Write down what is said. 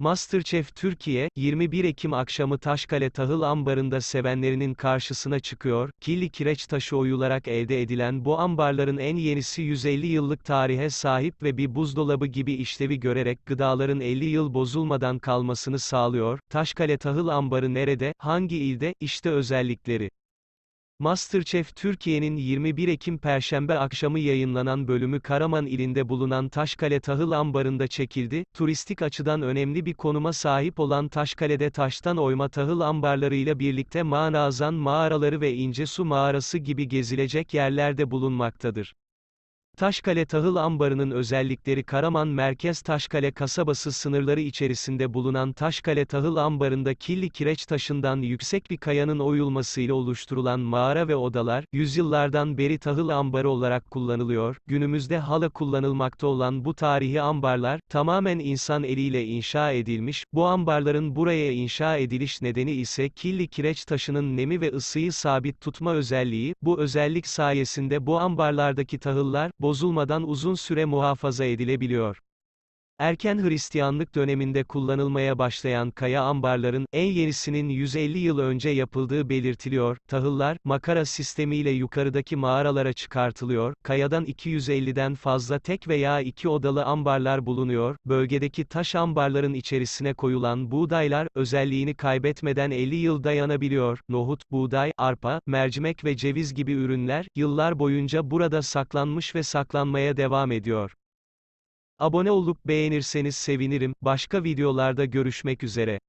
Masterchef Türkiye, 21 Ekim akşamı Taşkale Tahıl Ambarı'nda sevenlerinin karşısına çıkıyor, kirli kireç taşı oyularak elde edilen bu ambarların en yenisi 150 yıllık tarihe sahip ve bir buzdolabı gibi işlevi görerek gıdaların 50 yıl bozulmadan kalmasını sağlıyor, Taşkale Tahıl Ambarı nerede, hangi ilde, işte özellikleri. Masterchef Türkiye'nin 21 Ekim Perşembe akşamı yayınlanan bölümü Karaman ilinde bulunan Taşkale Tahıl Ambarı'nda çekildi, turistik açıdan önemli bir konuma sahip olan Taşkale'de taştan oyma tahıl ambarlarıyla birlikte Manazan mağaraları ve İncesu mağarası gibi gezilecek yerlerde bulunmaktadır. Taşkale Tahıl Ambarı'nın özellikleri Karaman Merkez Taşkale kasabası sınırları içerisinde bulunan Taşkale Tahıl Ambarı'nda kirli kireç taşından yüksek bir kayanın oyulmasıyla oluşturulan mağara ve odalar, yüzyıllardan beri tahıl ambarı olarak kullanılıyor, günümüzde hala kullanılmakta olan bu tarihi ambarlar, tamamen insan eliyle inşa edilmiş, bu ambarların buraya inşa ediliş nedeni ise kirli kireç taşının nemi ve ısıyı sabit tutma özelliği, bu özellik sayesinde bu ambarlardaki tahıllar, bozulmadan uzun süre muhafaza edilebiliyor. Erken Hristiyanlık döneminde kullanılmaya başlayan kaya ambarların, en yenisinin 150 yıl önce yapıldığı belirtiliyor, tahıllar, makara sistemiyle yukarıdaki mağaralara çıkartılıyor, kayadan 250'den fazla tek veya iki odalı ambarlar bulunuyor, bölgedeki taş ambarların içerisine koyulan buğdaylar, özelliğini kaybetmeden 50 yıl dayanabiliyor, nohut, buğday, arpa, mercimek ve ceviz gibi ürünler, yıllar boyunca burada saklanmış ve saklanmaya devam ediyor. Abone olup beğenirseniz sevinirim, başka videolarda görüşmek üzere.